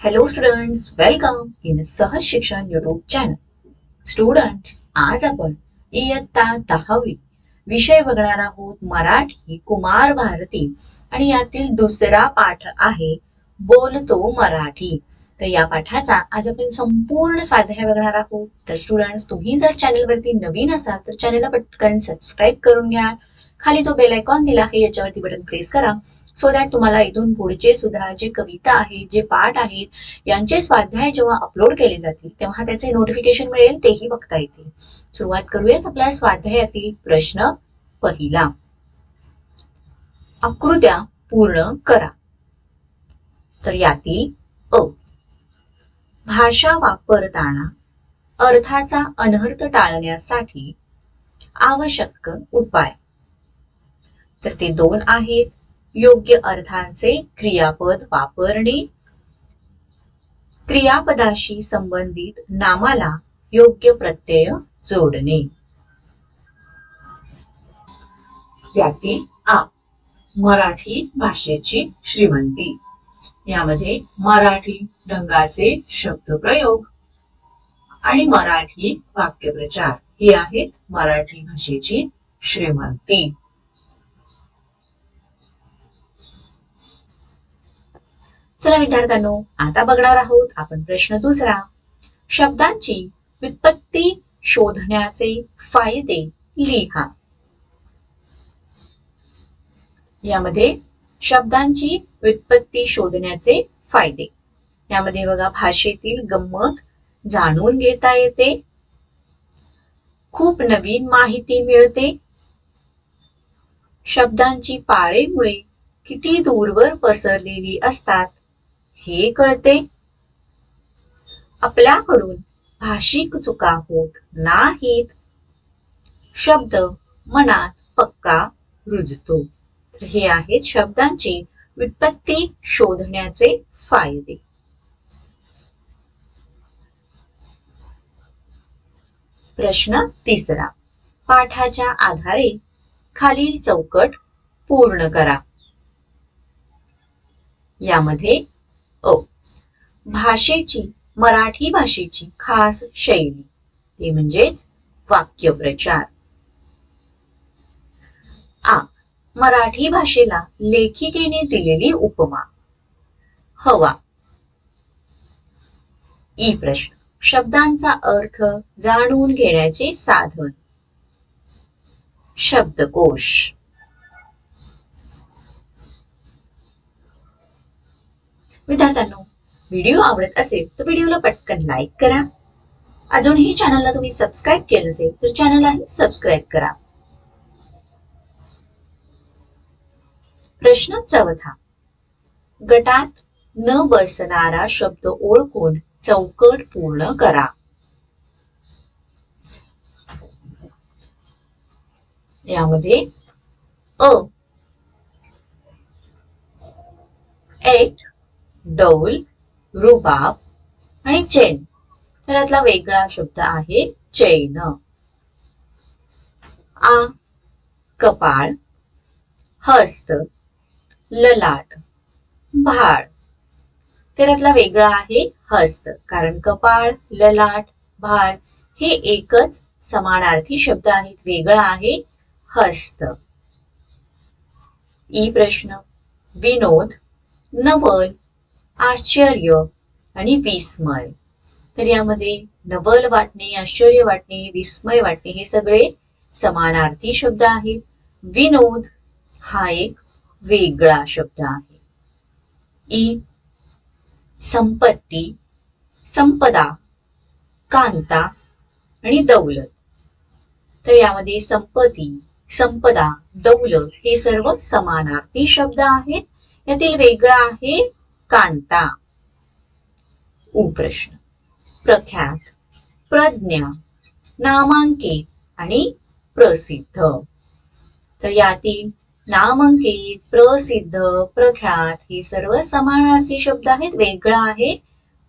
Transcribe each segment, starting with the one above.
Hello students welcome in सहज शिक्षण YouTube channel students आज आपण इयत्ता दहावी विषय बघणार आहोत मराठी कुमार भारती. आणि यातील दुसरा पाठ आहे बोलतो मराठी. तर या पाठाचा आज आपण संपूर्ण स्वाध्याय बघणार आहोत. तर स्टुडंट्स तुम्ही जर चॅनलवरती नवीन असाल तर चॅनलला पटकन सबस्क्राईब करून घ्या. खाली जो बेल आयकॉन दिला आहे याच्यावरती बटन प्रेस करा. सो दॅट तुम्हाला इथून पुढचे सुद्धा जे कविता आहेत जे पाठ आहेत यांचे स्वाध्याय जेव्हा अपलोड केले जातील तेव्हा त्याचे नोटिफिकेशन मिळेल तेही बघता येतील. सुरुवात करूयात आपल्या स्वाध्यायातील प्रश्न पहिला. आकृत्या पूर्ण करा. तर यातील अ. भाषा वापरताना अर्थाचा अनर्थ टाळण्यासाठी आवश्यक उपाय. तर ते दोन आहेत. योग्य अर्थांचे क्रियापद वापरणे. क्रियापदाशी संबंधित नामाला योग्य प्रत्यय जोडणे. यातील आ. मराठी भाषेची श्रीमंती. यामध्ये मराठी ढंगाचे शब्दप्रयोग आणि मराठी वाक्यप्रचार. हे आहेत मराठी भाषेची श्रीमंती. चला विद्यार्थ्यांनो आता बघणार आहोत आपण प्रश्न दुसरा. शब्दांची व्युत्पत्ती शोधण्याचे फायदे लिहा. यामध्ये शब्दांची व्युत्पत्ती शोधण्याचे फायदे. यामध्ये बघा भाषेतील गंमत जाणून घेता येते. खूप नवीन माहिती मिळते. शब्दांची पाळेमुळे किती दूरवर पसरलेली असतात? हे कळते? आपल्याकडून भाषिक चुका होत नाहीत. शब्द मनात पक्का रुजतो. तर हे आहेत शब्दांची व्युत्पत्ती शोधण्याचे फायदे. प्रश्न तिसरा. पाठाच्या आधारे खालील चौकट पूर्ण करा. यामध्ये अ भाषेची मराठी भाषेची खास शैली. ते म्हणजेच वाक्यप्रचार. आ. मराठी भाषेला लेखिकेने दिलेली उपमा. हवा. ई प्रश्न. शब्दांचा अर्थ जाणून घेण्याचे साधन. शब्दकोश. विद्यार्थ्यांनो व्हिडिओ आवडत असेल तर व्हिडिओला पटकन लाईक करा. अजूनही चॅनलला तुम्ही सबस्क्राईब केलं नसेल तर चॅनललाही सबस्क्राईब करा. प्रश्न चौथा. गटात न बसणारा शब्द ओळखून चौकट पूर्ण करा. यामध्ये अ एट डौल रुबाब आणि चैन. तर यातला वेगळा शब्द आहे चैन. आ कपाळ हस्त ललाट भाळ. तर यातला वेगळा आहे हस्त कारण कपाळ ललाट भाळ हे एकच समानार्थी शब्द आहेत. वेगळा आहे हस्त. ई प्रश्न. विनोद नवल आश्चर्य आणि विस्मय. तर यामध्ये नवल वाटणे आश्चर्य वाटणे विस्मय वाटणे हे सगळे समानार्थी शब्द आहेत. विनोद हा एक वेगळा शब्द आहे. ई संपत्ती संपदा कांता आणि दौलत. तर यामध्ये संपत्ती संपदा दौलत हे सर्व समानार्थी शब्द आहेत. यातील वेगळा आहे कांता. उप्रश्न. प्रख्यात प्रज्ञा नामांकित आणि प्रसिद्ध. तर यातील नामांकित प्रसिद्ध प्रख्यात हे सर्व समानार्थी शब्द आहेत वेगळा आहे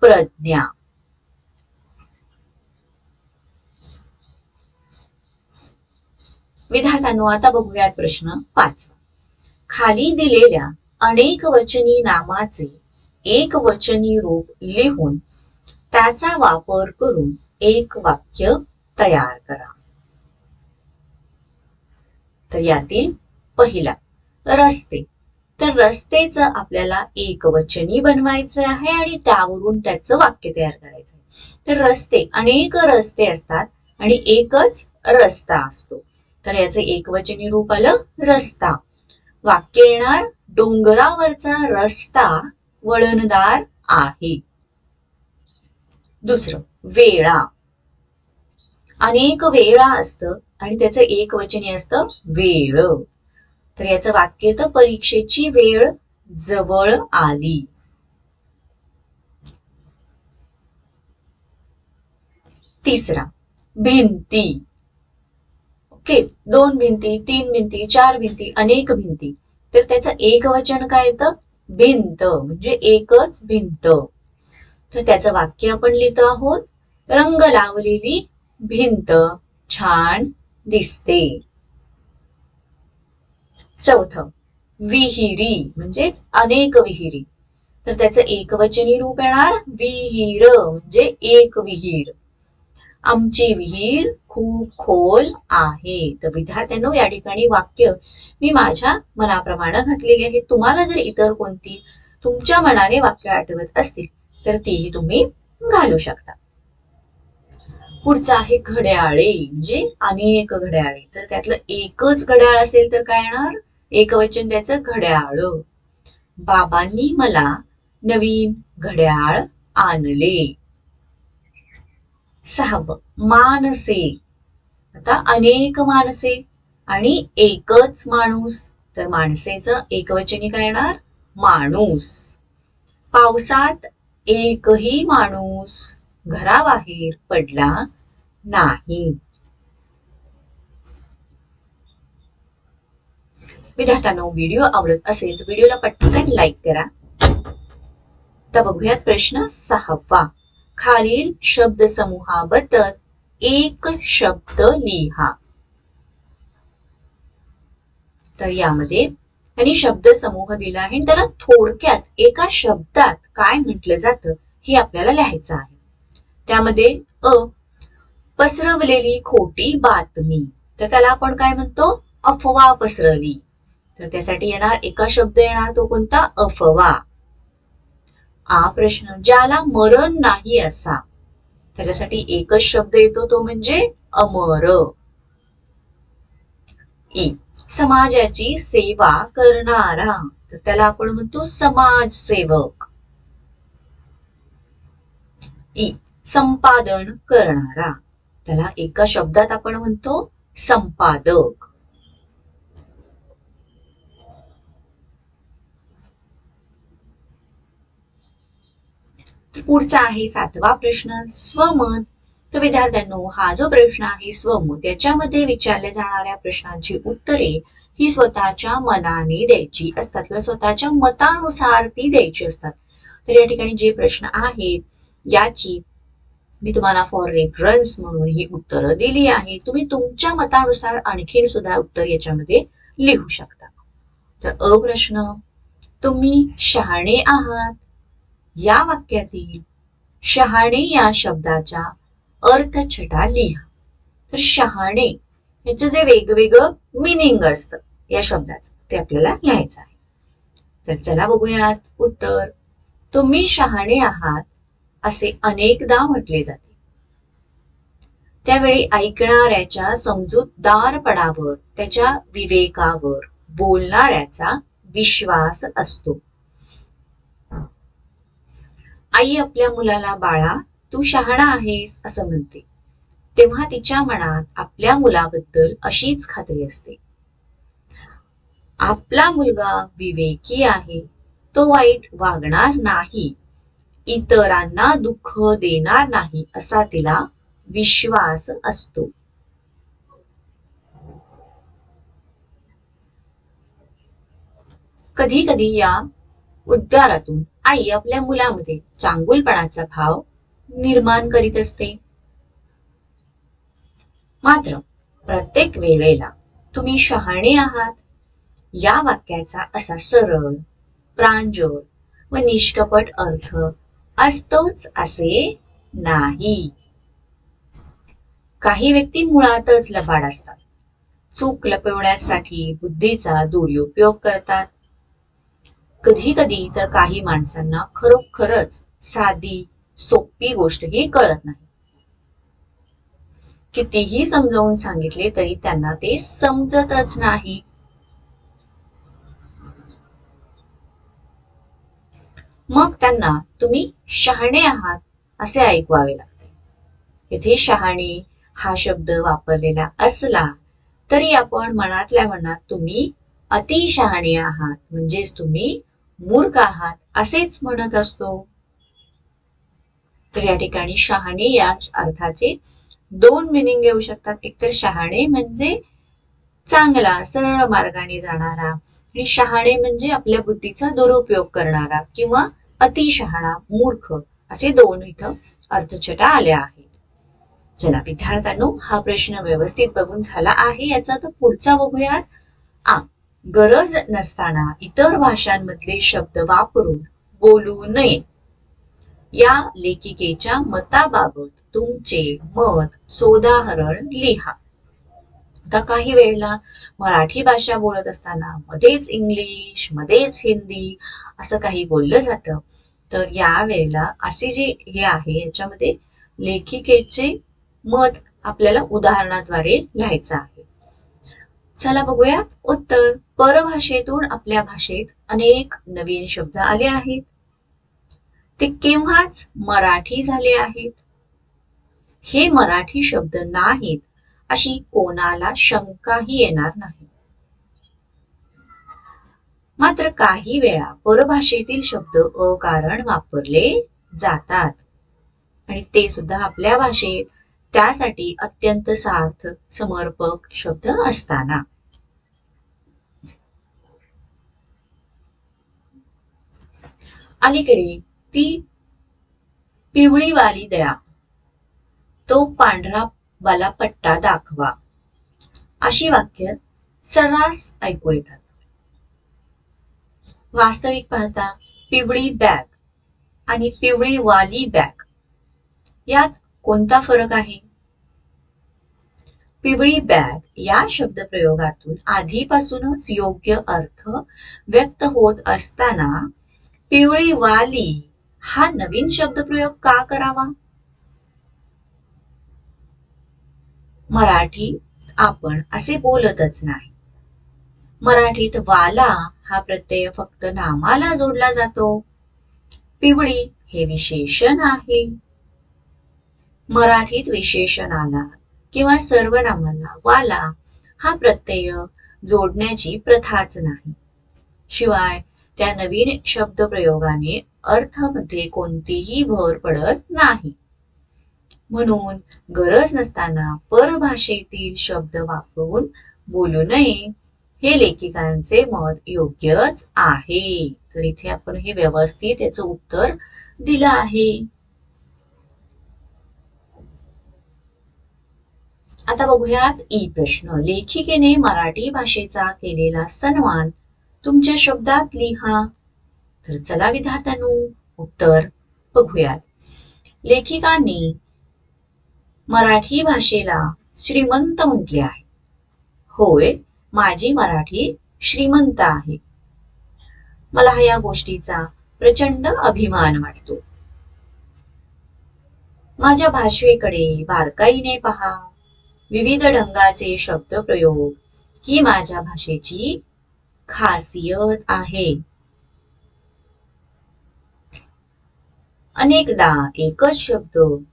प्रज्ञा. विधातांनो आता बघूयात प्रश्न पाचवा. खाली दिलेल्या अनेक वचनी नामाचे एक वचनी रूप लिहून त्याचा वापर करून एक वाक्य तयार करा. तर यातील पहिला रस्ते. तर रस्तेचं आपल्याला एक वचनी बनवायचं आहे आणि त्यावरून त्याचं वाक्य तयार करायचं आहे. तर रस्ते अनेक रस्ते असतात आणि एकच रस्ता असतो. तर याचं एकवचनी रूप आलं रस्ता. वाक्य येणार डोंगरावरचा रस्ता वळणदार आहे. दुसरं वेळा. अनेक वेळा असतं आणि त्याचं एक वचनी असतं वेळ. तर याचं वाक्य तर परीक्षेची वेळ जवळ आली. तिसरा भिंती. ओके दोन भिंती तीन भिंती चार भिंती अनेक भिंती. तर त्याचं एक वचन काय येतं? भिंत म्हणजे एकच भिंत तर त्याचं वाक्य आपण लिहित आहोत रंग लावलेली भिंत छान दिसते. चौथ विहिरी म्हणजेच अनेक विहिरी. तर त्याचं एकवचनी रूप येणार विहीर म्हणजे एक विहीर. आमची विहीर खूप खोल आहे. तर विद्यार्थ्यांनो या ठिकाणी वाक्य मी माझ्या मनाप्रमाणे घातलेली आहे. तुम्हाला जर इतर कोणती तुमच्या मनाने वाक्य आठवत असतील तर तीही तुम्ही घालू शकता. पुढचं आहे घड्याळे म्हणजे अनेक घड्याळे. तर त्यातलं एकच घड्याळ असेल तर काय येणार? एकवचन त्याचं घड्याळ. बाबांनी मला नवीन घड्याळ आणले. सहावं. मानसे. आता अनेक माणसे आणि एकच माणूस. तर माणसेचं एकवचनी काय येणार? माणूस. पावसात एकही माणूस घराबाहेर पडला नाही. विद्यार्थ्यांना व्हिडिओ आवडत असेल तर व्हिडिओला पटकन लाईक करा. तर बघूयात प्रश्न सहावा. खालील शब्द समूहाबद्दल एक शब्द लिहा. तर यामध्ये त्यांनी शब्द समूह दिला आहे आणि त्याला थोडक्यात एका शब्दात काय म्हटलं जातं हे आपल्याला लिहायचं आहे. त्यामध्ये अ पसरवलेली खोटी बातमी. तर त्याला आपण काय म्हणतो? अफवा पसरली. तर त्यासाठी येणार एका शब्द येणार तो कोणता? अफवा. हा प्रश्न ज्याला मरण नाही असा. त्याच्यासाठी एकच शब्द येतो तो म्हणजे अमर. ई. समाजाची सेवा करणारा. तर त्याला आपण म्हणतो समाजसेवक ई. संपादन करणारा. त्याला एका शब्दात आपण म्हणतो संपादक. पुढचा आहे सातवा प्रश्न स्वमत. तर विद्यार्थ्यांनो हा जो प्रश्न आहे स्वमत याच्यामध्ये विचारल्या जाणाऱ्या प्रश्नांची उत्तरे ही स्वतःच्या मनाने द्यायची असतात किंवा स्वतःच्या मतानुसार ती द्यायची असतात. तर या ठिकाणी जे प्रश्न आहेत याची मी तुम्हाला फॉर रेफरन्स म्हणून ही उत्तरं दिली आहे तुम्ही तुमच्या मतानुसार आणखीन सुद्धा उत्तर याच्यामध्ये लिहू शकता. तर अ प्रश्न तुम्ही शहाणे आहात. या वाक्यातील शहाणे या शब्दाच्या अर्थछटा लिहा. तर शहाणे याचं जे वेगवेगळं मिनिंग असतं या शब्दाचं ते आपल्याला लिहायचं आहे. तर चला बघूयात उत्तर. तुम्ही शहाणे आहात असे अनेकदा म्हटले जाते. त्यावेळी ऐकणाऱ्याच्या समजूतदारपणावर त्याच्या विवेकावर बोलणाऱ्याचा विश्वास असतो. आई आपल्या मुलाला बाळा तू शहाणा आहेस असं म्हणते. तेव्हा तिच्या मनात आपल्या मुलाबद्दल अशीच खात्री असते. आपला मुलगा विवेकी आहे. तो वाईट वागणार नाही. इतरांना दुःख देणार नाही असा तिला विश्वास असतो. कधी कधी या उद्गारातून आई आपल्या मुलामध्ये चांगुलपणाचा भाव निर्माण करीत असते. मात्र प्रत्येक वेळेला तुम्ही शहाणे आहात. या वाक्याचा असा सरळ प्रांजोळ व निष्कपट अर्थ असतोच असे नाही. काही व्यक्ती मुळातच लबाड असतात. चूक लपवण्यासाठी बुद्धीचा दुरुपयोग करतात. कधी कधी तर काही माणसांना खरोखरच साधी सोपी गोष्ट ही कळत नाही. कितीही समजावून सांगितले तरी त्यांना ते समजतच नाही. मग त्यांना तुम्ही शहाणे आहात असे ऐकवावे लागते. येथे शहाणे हा शब्द वापरलेला असला तरी आपण मनातल्या मनात तुम्ही अतिशहाणे आहात म्हणजेच तुम्ही मूर्ख आहात असेच म्हणत असतो. तर या ठिकाणी शहाणे या अर्थाचे दोन मिनिंग येऊ शकतात. एकतर शहाणे म्हणजे चांगला सरळ मार्गाने जाणारा आणि शहाणे म्हणजे आपल्या बुद्धीचा दुरुपयोग करणारा किंवा अतिशहाणा मूर्ख असे दोन इथं अर्थछटा आल्या आहेत. चला विद्यार्थ्यांनो हा प्रश्न व्यवस्थित बघून झाला आहे. याचा तर पुढचा बघूयात. आ गरज नसताना इतर भाषांमधले शब्द वापरून बोलू नये. या लेखिकेच्या मताबाबत तुमचे मत सोदाहरण लिहा. आता काही वेळेला मराठी भाषा बोलत असताना मध्येच इंग्लिश मध्येच हिंदी असं काही बोललं जातं. तर या वेळेला असे जे हे आहे याच्यामध्ये लेखिकेचे मत आपल्याला उदाहरणाद्वारे लिहायचं आहे. चला बघूयात. उत्तर परभाषेतून आपल्या भाषेत अनेक नवीन शब्द आले आहेत. ते केव्हाच मराठी झाले आहेत? हे मराठी शब्द नाहीत अशी कोणाला शंकाही येणार नाही. मात्र काही वेळा परभाषेतील शब्द अकारण वापरले जातात. आणि ते सुद्धा आपल्या भाषेत. त्यासाठी अत्यंत सार्थक समर्पक शब्द असताना. अलीकडे ती पिवळीवाली दया. तो पांढरा वाला पट्टा दाखवा. अशी वाक्य सर्रास ऐकू येतात. वास्तविक पाहता पिवळी बॅग आणि पिवळी वाली बॅग. यात कोणता फरक आहे? पिवळी बॅग या शब्दप्रयोगातून आधीपासूनच योग्य अर्थ व्यक्त होत असताना पिवळी वाली हा नवीन शब्दप्रयोग का करावा? मराठी आपण असे बोलतच नाही. मराठीत वाला हा प्रत्यय फक्त नामाला जोडला जातो. पिवळी हे विशेषण आहे. मराठीत विशेषणाला किंवा सर्वनामाला वाला हा प्रत्यय जोडण्याची प्रथाच नाही. शिवाय त्या नवीन शब्दप्रयोगाने अर्थामध्ये कोणतीही भर पडत नाही. म्हणून गरज नसताना परभाषेतील शब्द वापरून बोलू नये. हे लेखिकांचे मत योग्यच आहे. तर इथे आपण हे व्यवस्थित याचं उत्तर दिलं आहे. आता बघूयात ई प्रश्न. लेखिकेने मराठी भाषेचा केलेला सन्मान तुमच्या शब्दात लिहा तर चला विद्यार्थ्यांनो उत्तर बघूयात. लेखिकांनी मराठी भाषेला श्रीमंत म्हटले आहे. होय माझी मराठी श्रीमंत आहे. मला या गोष्टीचा प्रचंड अभिमान वाटतो. माझ्या भाषेकडे बारकाईने पहा. विविध ढंगाचे शब्द प्रयोग ही माझ्या भाषेची खासियत आहे. अनेकदा एकच शब्द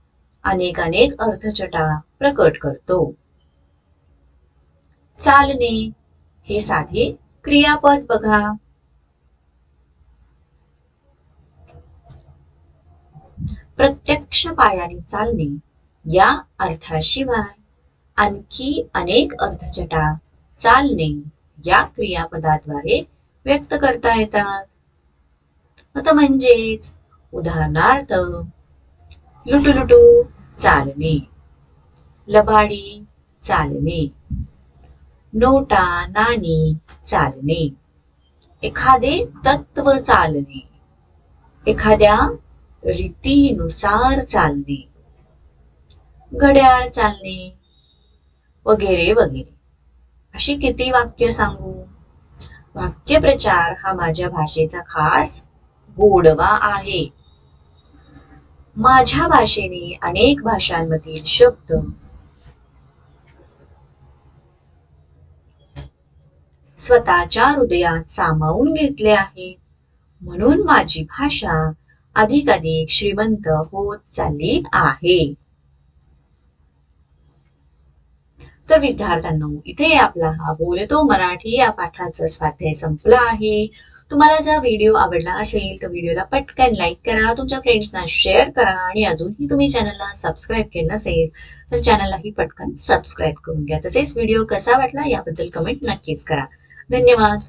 अनेक अनेक अर्थचटा प्रकट करतो. चालणे हे साधे क्रियापद बघा. प्रत्यक्ष पायाने चालणे या अर्थाशिवाय आणखी अनेक अर्थचटा चालणे या क्रियापदाद्वारे व्यक्त करता येतात. आता म्हणजेच उदाहरणार्थ लुटुलुटू चालणे लबाडी चालणे नोटा नाणी चालणे एखादे तत्व चालणे एखाद्या रीतीनुसार चालणे घड्याळ चालणे वगैरे वगैरे. अशी किती वाक्य सांगू? वाक्यप्रचार हा माझ्या भाषेचा खास गोडवा आहे. माझ्या भाषेने अनेक भाषांमधील शब्द स्वतःच्या हृदयात सामावून घेतले आहेत म्हणून माझी भाषा अधिकाधिक श्रीमंत होत चालली आहे. तर विद्यार्थ्यांनो. इथे आपला हा बोलतो मराठी. या पाठाचा स्वाध्याय संपला आहे. तुम्हाला जर व्हिडिओ आवडला असेल तर व्हिडिओला पटकन लाईक करा तुमच्या फ्रेंड्सना शेअर करा आणि अजूनही तुम्ही चॅनलला सबस्क्राईब केलं नसेल तर चॅनललाही पटकन सबस्क्राईब करून घ्या. तसेच व्हिडिओ कसा वाटला याबद्दल कमेंट नक्कीच करा. धन्यवाद.